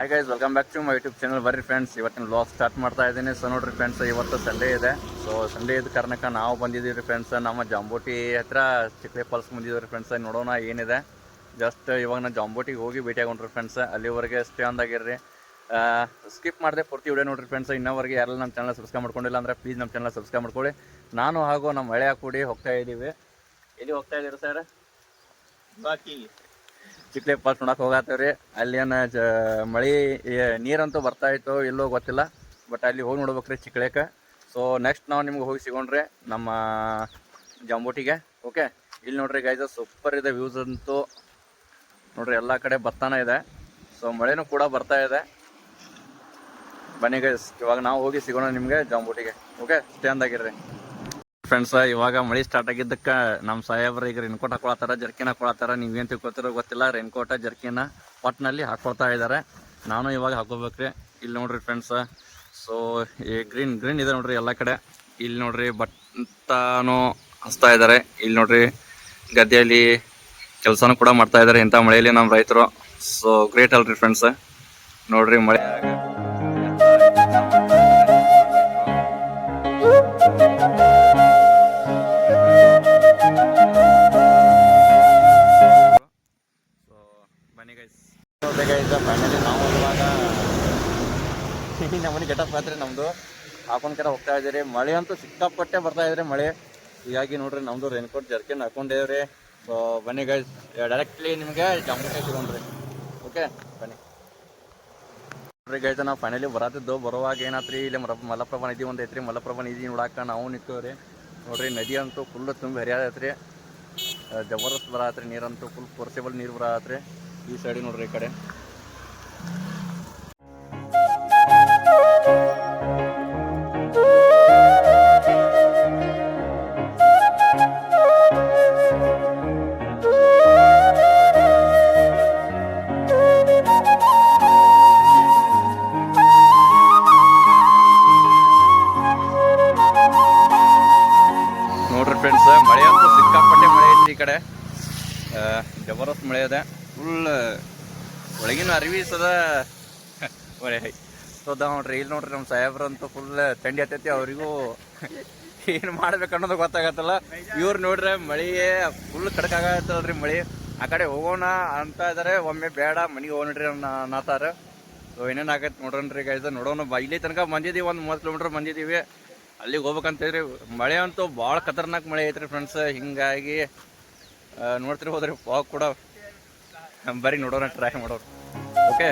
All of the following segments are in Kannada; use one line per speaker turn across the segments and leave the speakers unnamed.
Hi guys welcome back to my YouTube channel ಬರ್ರಿ ಫ್ರೆಂಡ್ಸ್ ಇವತ್ತಿನ ಬ್ಲಾಗ್ ಸ್ಟಾರ್ಟ್ ಮಾಡ್ತಾ ಇದ್ದೀನಿ. ಸೊ ನೋಡ್ರಿ ಫ್ರೆಂಡ್ಸ್ ಇವತ್ತು ಸಂಡೇ ಇದೆ. ಸೊ ಸಂಡೇ ಇದ್ದ ಕಾರಣಕ್ಕೆ ನಾವು ಬಂದಿದ್ದೀವಿ ಫ್ರೆಂಡ್ಸ್ ನಮ್ಮ ಜಾಂಬೋಟಿ ಹತ್ರ ಚಿಕ್ಕಲೆ ಫಾಲ್ಸ್ ಬಂದಿದ್ದೀವಿ ಫ್ರೆಂಡ್ಸ್ ನೋಡೋಣ ಏನಿದೆ. ಜಸ್ಟ್ ಇವಾಗ ನಾನು ಜಾಂಬೋಟಿಗೆ ಹೋಗಿ ಭೇಟಿ ಆಗೊಂಡ್ರಿ ಫ್ರೆಂಡ್ಸ್ ಅಲ್ಲಿವರೆಗೆ ಸ್ಟೇ ಅಂದಾಗಿರ್ರಿ ಸ್ಕಿಪ್ ಮಾಡಿದೆ ಪೂರ್ತಿ ವಿಡಿಯೋ ನೋಡ್ರಿ ಫ್ರೆಂಡ್ಸ್ ಇನ್ನೋವರೆಗೆ ಯಾರಲ್ಲ ನಮ್ಮ ಚಾನಲ್ ಸಬ್ಸ್ಕ್ರೈಬ್ ಮಾಡ್ಕೊಂಡಿಲ್ಲ ಅಂದ್ರೆ ಪ್ಲೀಸ್ ನಮ್ಮ ಚಾನಲ್ ಸಬ್ಸ್ಕ್ರೈಬ್ ಮಾಡ್ಕೊಳ್ಳಿ. ನಾನು ಹಾಗೂ ನಮ್ಮ ಹಳೆಯ ಕೂಡಿ ಹೋಗ್ತಾ ಇದ್ದೀವಿ. ಎಲ್ಲಿ ಹೋಗ್ತಾ ಇದ್ದೀರಿ ಸರ್
ಬಾಕಿ
ಚಿಕ್ಲೆ ಫಾಲ್ಸ್ ನೋಡಕ್ ಹೋಗತ್ತೇವ್ರಿ ಅಲ್ಲಿ ಏನ ಜ, ಮಳಿ ನೀರಂತೂ ಬರ್ತಾ ಇತ್ತು ಎಲ್ಲೋ ಗೊತ್ತಿಲ್ಲ. ಬಟ್ ಅಲ್ಲಿ ಹೋಗಿ ನೋಡ್ಬೇಕ್ರಿ ಚಿಕ್ಲೇಕ. ಸೊ ನೆಕ್ಸ್ಟ್ ನಾವು ನಿಮ್ಗೆ ಹೋಗಿ ಸಿಗೋಣ್ರಿ ನಮ್ಮ ಜಾಂಬೂಟಿಗೆ ಓಕೆ ಇಲ್ಲಿ ನೋಡ್ರಿ ಗೈಸ್ ಸೂಪರ್ ಇದೆ ವ್ಯೂಸ್ ಅಂತೂ. ನೋಡ್ರಿ ಎಲ್ಲ ಕಡೆ ಬತ್ತಾನ ಇದೆ. ಸೊ ಮಳೆನೂ ಕೂಡ ಬರ್ತಾ ಇದೆ. ಬನ್ನಿ ಗೈಸ್ ಇವಾಗ ನಾವು ಹೋಗಿ ಸಿಗೋಣ ನಿಮಗೆ ಜಾಂಬೂಟಿಗೆ ಓಕೆ ಸ್ಟೇ ಅಂದಾಗಿರ್ರಿ ಫ್ರೆಂಡ್ಸ್ ಇವಾಗ ಮಳೆ ಸ್ಟಾರ್ಟ್ ಆಗಿದ್ದಕ್ಕೆ ನಮ್ಮ ಸಾಹೇಬ್ರು ಈಗ ರೇನ್ಕೋಟ್ ಹಾಕೊಳತ್ತಾರ, ಜರ್ಕಿನ ಹಾಕೊಳತ್ತಾರ. ನೀವೇನು ತಿಳ್ಕೊತಿರೋ ಗೊತ್ತಿಲ್ಲ ರೇನ್ಕೋಟ ಜರ್ಕಿನ ಒಟ್ಟಿನಲ್ಲಿ ಹಾಕೊಳ್ತಾ ಇದ್ದಾರೆ ನಾನು ಇವಾಗ ಹಾಕೋಬೇಕ್ರಿ. ಇಲ್ಲಿ ನೋಡ್ರಿ ಫ್ರೆಂಡ್ಸ್ ಸೊ ಈ ಗ್ರೀನ್ ಗ್ರೀನ್ ಇದೆ ನೋಡ್ರಿ ಎಲ್ಲ ಕಡೆ. ಇಲ್ಲಿ ನೋಡ್ರಿ ಬಟ್ಟನೂ ಹಚ್ತಾ ಇದ್ದಾರೆ ಇಲ್ಲಿ ನೋಡ್ರಿ ಗದ್ದೆಯಲ್ಲಿ ಕೆಲಸನೂ ಕೂಡ ಮಾಡ್ತಾ ಇದ್ದಾರೆ ಇಂಥ ಮಳೆಯಲ್ಲಿ ನಮ್ಮ ರೈತರು. ಸೊ ಗ್ರೇಟ್ ಅಲ್ರಿ ಫ್ರೆಂಡ್ಸ್ ನೋಡ್ರಿ ಮಳೆ. ನಮ್ಮನೆ ಗೆಟಪ್ ಆತ್ರಿ ನಮ್ದು ಹಾಕೊಂಡ್ ಕಡೆ ಹೋಗ್ತಾ ಇದ್ದೀರಿ. ಮಳೆ ಅಂತೂ ಸಿಕ್ಕಾಪಟ್ಟೆ ಬರ್ತಾ ಇದ್ರಿ ಮಳೆ. ಹೀಗಾಗಿ ನೋಡ್ರಿ, ನಮ್ದು ರೇನ್ಕೋಟ್ ಜರ್ಕಿನ್ ಹಾಕೊಂಡೇವ್ರಿ. ಸೊ ಬನ್ನಿ ಗೈಸ್ ಡೈರೆಕ್ಟ್ಲಿ ನಿಮಗೆ ಜಾಮೂಟೆ ಸಿಗೋಣ್ರಿ ಓಕೆ ಬನ್ನಿ. ನೋಡ್ರಿ ಗೈಸ್ ನಾವು ಫೈನಲಿ ಬರತ್ತಿದ್ದು. ಬರುವಾಗ ಏನಾತ್ರಿ, ಇಲ್ಲಿ ಮರ, ಮಲಪ್ರಭಾ ನದಿ ಒಂದು ಐತ್ರಿ. ಮಲಪ್ರಭಾ ನದಿ ನೋಡಾಕ ನಾವು ನಿಂತೇವ್ರಿ ನೋಡ್ರಿ, ನದಿ ಅಂತೂ ಫುಲ್ ತುಂಬಿ ಹರಿಯಾದೈತ್ರಿ ಜಬರ್ದಸ್ತ್ ಬರತ್ರಿ. ನೀರಂತೂ ಫುಲ್ ಪೋರ್ಸೇಬಲ್ ನೀರು ಬರತ್ರಿ. ಈ ಸೈಡ್ ನೋಡ್ರಿ ಈ ಕಡೆ. ಕಡೆ. ಜಬರ್ದಸ್ತ್ ಮಳೆ ಇದೆ. ಫುಲ್ ಒಳಗಿನ ಅರಿವಿ ಸದ ಮಳೆ ಸೋದ ನೋಡ್ರಿ ಇಲ್ಲಿ ನೋಡ್ರಿ ನಮ್ಮ ಸಾಹೇಬ್ರಂತೂ ಫುಲ್ ಥಂಡಿ ಹತ್ತೈತಿ, ಅವರಿಗೂ ಏನು ಮಾಡ್ಬೇಕು ಅನ್ನೋದು ಗೊತ್ತಾಗತ್ತಲ್ಲ. ಇವ್ರು ನೋಡ್ರಿ ಮಳೆಯೇ ಫುಲ್ ಕಡಕಾಗತ್ತಲ್ರಿ ಮಳೆ. ಆ ಕಡೆ ಹೋಗೋಣ ಅಂತ ಇದಾರೆ, ಒಮ್ಮೆ ಬೇಡ, ಮನೆಗೆ ಹೋಗೋಣ್ರಿ ಅನ್ನತಾರ. ಸೊ ಏನೇನು ಆಗತ್ತೆ ನೋಡ್ರಿ ಗೈದ ನೋಡೋಣ. ಇಲ್ಲಿ ತನಕ ಬಂದಿದ್ದೀವಿ, ಒಂದು ಮೂವತ್ತು ಕಿಲೋಮೀಟ್ರ್ ಬಂದಿದ್ದೀವಿ. ಅಲ್ಲಿಗೆ ಹೋಗ್ಬೇಕಂತೇಳಿ ಮಳೆ ಅಂತೂ ಭಾಳ ಖತರ್ನಾಕ್ ಮಳೆ ಐತ್ರಿ ಫ್ರೆಂಡ್ಸ್ ಹಿಂಗಾಗಿ ಆ, ನೋಡ್ತಿರಿ ಹೋದ್ರಿ ವಾಕ್ ಕೂಡ ಬರೀ ನೋಡೋಣ ಟ್ರೈ ಮಾಡೋರು. ಓಕೆ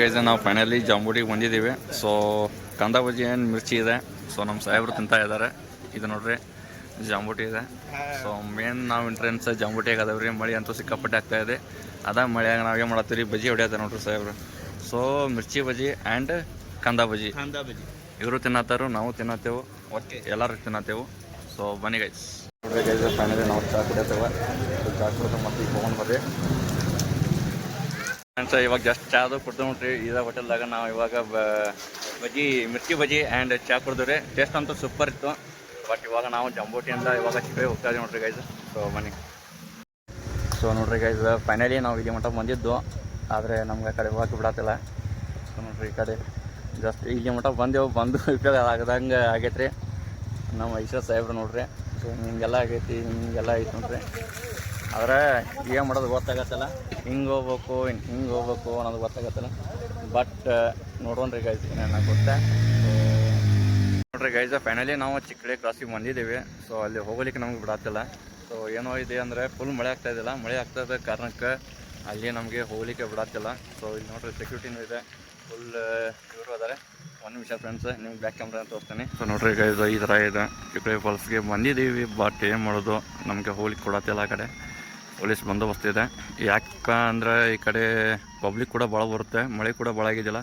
ಗೈಸ್ ನಾವು ಫೈನಲಿ ಜಾಂಬೂಡಿಗೆ ಬಂದಿದ್ದೀವಿ. ಸೊ ಕಂದ ಬಜ್ಜಿ ಏನು ಮಿರ್ಚಿ ಇದೆ. ಸೊ ನಮ್ಮ ಸಾಹೇಬ್ರು ತಿಂತಾ ಇದ್ದಾರೆ. ಇದು ನೋಡ್ರಿ ಜಾಂಬೂಟಿ ಇದೆ. ಸೊ ಮೇನ್ ನಾವು ಎಂಟ್ರೆನ್ಸ್ ಜಾಂಬೂಟಿಯಾಗ ಅದಾವ್ರಿ ಮಳೆ ಅಂತೂ ಸಿಕ್ಕಾಪಟ್ಟೆ ಆಗ್ತಾ ಇದೆ. ಅದ ಮಳೆಯಾಗ ನಾವೇ ಮಾಡತ್ತೀವಿ ಬಜ್ಜಿ ಹೊಡಿಯತ್ತೆ ನೋಡ್ರಿ ಸಾಹೇಬ್ರು. ಸೊ ಮಿರ್ಚಿ ಬಜ್ಜಿ ಆ್ಯಂಡ್ ಕಂದ ಬಜ್ಜಿ
ಕಂದ ಬಜಿ
ಇವರು ತಿನ್ನತ್ತಾರು ನಾವು ತಿನ್ನತ್ತೇವು ಒಟ್ಟು ಎಲ್ಲರೂ ತಿನ್ನತ್ತೇವು. ಸೊ ಬನ್ನಿ ಗೈಸ್ ನೋಡ್ರಿ ಗೈಸ್ ಫೈನಲಿ ನಾವು ಚಾ ಕುಡಿಯತ್ತೇವೆ. ಚಾ ಕುಡಿದು ಮತ್ತೆ ಈಗ ಹೋಗೋಣ ಬರ್ರಿ. ಫ್ರೆಂಡ್ಸ್ ಇವಾಗ ಜಸ್ಟ್ ಚಾದು ಕುಡ್ದು ನೋಡ್ರಿ. ಇದೇ ಹೋಟೆಲ್ದಾಗ ನಾವು ಇವಾಗ ಬಜ್ಜಿ ಮಿರ್ಚಿ ಬಜ್ಜಿ ಆ್ಯಂಡ್ ಚಾ ರೀ. ಟೇಸ್ಟ್ ಅಂತೂ ಸೂಪರ್ ಇತ್ತು. ಬಟ್ ಇವಾಗ ನಾವು ಜಂಬೋಟಿಯಿಂದ ಇವಾಗ ಚಿಕ್ಕ ಹೋಗ್ತಾ ಇದ್ದೀವಿ ನೋಡ್ರಿ ಗೈಸ್ ಸೊ ಬನ್ನಿ. ಸೊ ನೋಡ್ರಿ ಗೈಸ್ ಫೈನಲಿ ನಾವು ಇಲ್ಲಿ ಮಟ್ಟ ಬಂದಿದ್ದು. ಆದರೆ ನಮ್ಗೆ ಆ ಕಡೆ ಹೋಗಕ್ಕೆ ಬಿಡತ್ತಿಲ್ಲ. ಸೊ ನೋಡ್ರಿ ಈ ಕಡೆ. ಜಸ್ಟ್ ಇಲ್ಲಿ ಮಟ್ಟ ಬಂದೇವು, ಬಂದು ಉಪಯೋಗ ಆಗದಂಗೆ ಆಗೈತ್ರಿ. ನಮ್ಮ ಐಶ್ವರ ಸಾಹೇಬ್ರು ನೋಡ್ರಿ. ಸೊ ಹಿಂಗೆಲ್ಲ ಆಗೈತಿ ಹಿಂಗೆಲ್ಲ ಐತಿ ನೋಡ್ರಿ. ಆದ್ರೆ ಏನು ಮಾಡೋದು ಗೊತ್ತಾಗತ್ತಲ್ಲ. ಹಿಂಗೆ ಹೋಗ್ಬೇಕು ಹಿಂಗೆ ಹೋಗ್ಬೇಕು ಅನ್ನೋದು ಗೊತ್ತಾಗತ್ತಲ್ಲ. ಬಟ್ ನೋಡೋಣ್ರಿ ಗೈಸ್ ಏನೇನು ಗೊತ್ತಾ ನೋಡ್ರಿ ಗೈಸ್ ಫೈನಲಿ ನಾವು ಚಿಕ್ಕಡೆ ಕ್ರಾಸಿಗೆ ಬಂದಿದ್ದೀವಿ. ಸೊ ಅಲ್ಲಿ ಹೋಗ್ಲಿಕ್ಕೆ ನಮ್ಗೆ ಬಿಡತ್ತಿಲ್ಲ ಸೊ ಏನೋ ಇದೆ ಅಂದರೆ ಫುಲ್ ಮಳೆ ಆಗ್ತಾ ಇದ್ದಿಲ್ಲ ಮಳೆ ಆಗ್ತಾ ಇದ್ದ ಕಾರಣಕ್ಕೆ ಅಲ್ಲಿ ನಮಗೆ ಹೋಗ್ಲಿಕ್ಕೆ ಬಿಡತ್ತಿಲ್ಲ ಸೊ ಇಲ್ಲಿ ನೋಡ್ರಿ ಸೆಕ್ಯೂರಿಟಿನೂ ಇದೆ. ಫುಲ್ ಇವರು ಅದಾರೆ ಒಂದು ನಿಮಿಷ ಫ್ರೆಂಡ್ಸ್ ನಿಮ್ಗೆ ಬ್ಯಾಕ್ ಕ್ಯಾಮ್ರಾ ತೋರಿಸ್ತೀನಿ. ಸೊ ನೋಡ್ರಿ ಗೈಸ್ ಈ ಥರ ಇದೆ. ಚಿಕ್ಕಳೆ ಫಾಲ್ಸ್ಗೆ ಬಂದಿದ್ದೀವಿ ಬಟ್ ಏನು ಮಾಡೋದು? ನಮಗೆ ಹೋಗ್ಲಿಕ್ಕೆ ಕೊಡತ್ತಿಲ್ಲ ಆ ಕಡೆ. ಪೊಲೀಸ್ ಬಂದೋಬಸ್ತ್ ಇದೆ. ಯಾಕೆ ಅಂದ್ರೆ ಈ ಕಡೆ ಪಬ್ಲಿಕ್ ಕೂಡ ಭಾಳ ಬರುತ್ತೆ. ಮಳೆ ಕೂಡ ಭಾಳ ಆಗಿದ್ದಿಲ್ಲ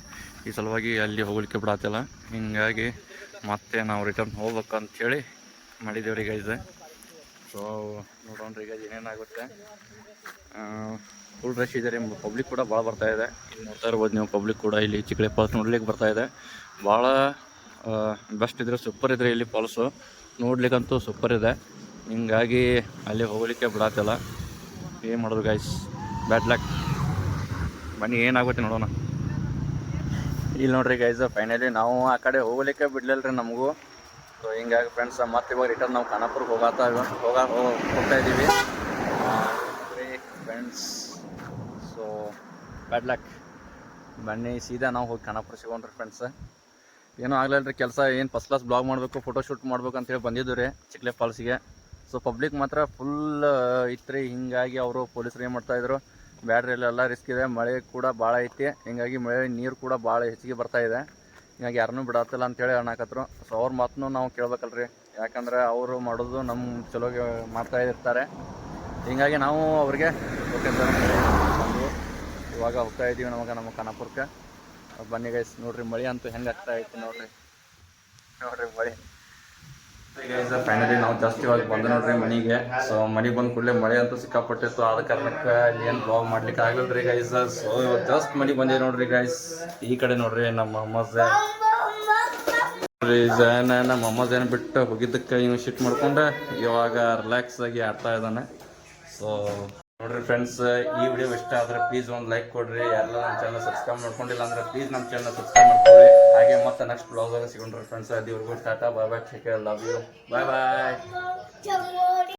ಈ ಸಲುವಾಗಿ ಅಲ್ಲಿ ಹೋಗ್ಲಿಕ್ಕೆ ಬಿಡತ್ತಿಲ್ಲ ಹಿಂಗಾಗಿ ಮತ್ತೆ ನಾವು ರಿಟರ್ನ್ ಹೋಗ್ಬೇಕು ಅಂಥೇಳಿ ಮಾಡಿದ್ದೇವ್ರಿ ಗೈಸ್ ಸೊ ನೋಡೋಣ್ರಿ ಈಗ ಏನೇನಾಗುತ್ತೆ. ಫುಲ್ ರಶ್ ಇದೆ ರೀ. ಪಬ್ಲಿಕ್ ಕೂಡ ಭಾಳ ಬರ್ತಾ ಇದೆ. ಇಲ್ಲಿ ನೋಡ್ತಾ ಇರ್ಬೋದು ನೀವು ಪಬ್ಲಿಕ್ ಕೂಡ ಇಲ್ಲಿ ಚಿಕ್ಕಳೆ ಫಾಲ್ಸ್ ನೋಡ್ಲಿಕ್ಕೆ ಬರ್ತಾ ಇದೆ. ಭಾಳ ಬೆಸ್ಟ್ ಇದ್ರೆ ಸೂಪರ್ ಇದ್ರೆ ಇಲ್ಲಿ ಪಾಲ್ಸು ನೋಡ್ಲಿಕ್ಕಂತೂ ಸೂಪರ್ ಇದೆ. ಹಿಂಗಾಗಿ ಅಲ್ಲಿ ಹೋಗ್ಲಿಕ್ಕೆ ಬಿಡತ್ತಲ್ಲ ಏನು ಮಾಡೋದು ಗೈಸ್ ಬ್ಯಾಡ್ ಲಕ್ ಬನ್ನಿ, ಏನಾಗುತ್ತೆ ನೋಡೋಣ. ಇಲ್ಲಿ ನೋಡ್ರಿ ಗೈಸ್ ಫೈನಲಿ ನಾವು ಆ ಕಡೆ ಹೋಗ್ಲಿಕ್ಕೆ ಬಿಡ್ಲಿಲ್ಲ ರೀ ನಮಗೂ. ಸೊ ಹಿಂಗಾಗಿ ಫ್ರೆಂಡ್ಸ್ ಮತ್ತೆ ಇವಾಗ ರಿಟರ್ನ್ ನಾವು ಖಾನಾಪುರಕ್ಕೆ ಹೋಗಾತ ಹೋಗ, ಹೋಗ್ತಾ ಇದ್ದೀವಿ. ಫ್ರೆಂಡ್ಸ್ ಬ್ಯಾಡ್ ಲಕ್ ಬನ್ನಿ, ಸೀದಾ ನಾವು ಹೋಗಿ ಖಾನಾಪುರ ಸಿಗೋಣ್ರಿ ಫ್ರೆಂಡ್ಸ್ ಏನೂ ಆಗ್ಲಿಲ್ಲ ರೀ ಕೆಲಸ ಏನು ಫಸ್ಟ್ ಕ್ಲಾಸ್ ಬ್ಲಾಗ್ ಮಾಡಬೇಕು ಫೋಟೋ ಶೂಟ್ ಮಾಡ್ಬೇಕು ಅಂತೇಳಿ ಬಂದಿದ್ದು ರೀ ಚಿಕ್ಲೆ ಫಾಲ್ಸಿಗೆ ಸೊ ಪಬ್ಲಿಕ್ ಮಾತ್ರ ಫುಲ್ ಇತ್ತು ಹಿಂಗಾಗಿ ಅವರು ಪೊಲೀಸರು ಏನು ಮಾಡ್ತಾಯಿದ್ರು ಬ್ಯಾಡ್ರಿ ಎಲ್ಲ ರಿಸ್ಕ್ ಇದೆ, ಮಳೆ ಕೂಡ ಭಾಳ ಐತಿ, ಹಿಂಗಾಗಿ ಮಳೆ, ನೀರು ಕೂಡ ಭಾಳ ಹೆಚ್ಚಿಗೆ ಬರ್ತಾ ಇದೆ. ಹಿಂಗಾಗಿ ಯಾರನ್ನೂ ಬಿಡತ್ತಿಲ್ಲ ಅಂತೇಳಿ ಅನ್ನಕತ್ರು ಸೊ ಅವ್ರ ಮಾತನ್ನು ನಾವು ಕೇಳ್ಬೇಕಲ್ರಿ, ಯಾಕಂದ್ರೆ ಅವರು ಮಾಡೋದು ನಮ್ಮ ಚಲೋಗೆ ಮಾಡ್ತಾ ಇರ್ತಾರೆ. ಹಿಂಗಾಗಿ ನಾವು ಅವ್ರಿಗೆ, ಓಕೆ ಸರ್. ಇವಾಗ ಹೋಗ್ತಾ ಇದ್ದೀವಿ ನಮಗೆ ನಮ್ಮ ಖಾನಾಪುರಕ್ಕೆ. ಬನ್ನಿ ಗೈಸ್ ನೋಡ್ರಿ ಮಳೆ ಅಂತೂ ಹೆಂಗೆ ಆಗ್ತಾ ಐತಿ ನೋಡ್ರಿ. ನೋಡ್ರಿ ಮಳೆ. ಫೈನಲಿ ನಾವು ಜಾಸ್ತಿ ಇವಾಗ ಬಂದು ನೋಡ್ರಿ ಮನೆಗೆ. ಸೊ ಮನೆಗೆ ಬಂದ ಕೂಡಲೇ ಮಳೆ ಅಂತೂ ಸಿಕ್ಕಾಪಟ್ಟಿತ್ತು. ಆದ ಕಾರಣಕ್ಕೆ ಏನು ಬ್ಲಾಗ್ ಮಾಡ್ಲಿಕ್ಕೆ ಆಗಲ್ಲ ರೀ ಗೈಸ್ ಸೊ ಜಸ್ಟ್ ಮನೆಗೆ ಬಂದಿದೆ ನೋಡ್ರಿ ಗೈಸ್ ಈ ಕಡೆ ನೋಡ್ರಿ ನಮ್ಮ ಅಮ್ಮಸ್ ನೋಡ್ರಿ ಜನ ನಮ್ಮ ಅಮ್ಮ ಏನು ಬಿಟ್ಟು ಹೋಗಿದ್ದಕ್ಕೆ ಇವ್ ಶಿಫ್ಟ್ ಮಾಡ್ಕೊಂಡು ಇವಾಗ ರಿಲ್ಯಾಕ್ಸ್ ಆಗಿ ಆಡ್ತಾ ಇದ್ದಾನೆ. ಸೊ ನೋಡ್ರಿ ಫ್ರೆಂಡ್ಸ್ ಈ ವಿಡಿಯೋ ಇಷ್ಟ ಆದ್ರೆ ಪ್ಲೀಸ್ ಒಂದು ಲೈಕ್ ಕೊಡ್ರಿ. ಎಲ್ಲ ನಮ್ಮ ಚಾನಲ್ ಸಬ್ಸ್ಕ್ರೈಬ್ ಮಾಡ್ಕೊಂಡಿಲ್ಲ ಅಂದ್ರೆ ಪ್ಲೀಸ್ ನಮ್ಮ ಚಾನಲ್ ಸಬ್ಸ್ಕ್ರೈಬ್ ಮಾಡ್ಕೊಳ್ಳಿ. ಹಾಗೆ ಮತ್ತೆ ನೆಕ್ಸ್ಟ್ ಬ್ಲಾಗ್ ಸಿಗೊಂಡ್ರಿ friends ದೇವ್ರಿಗೂ tata bye bye take care love you bye bye.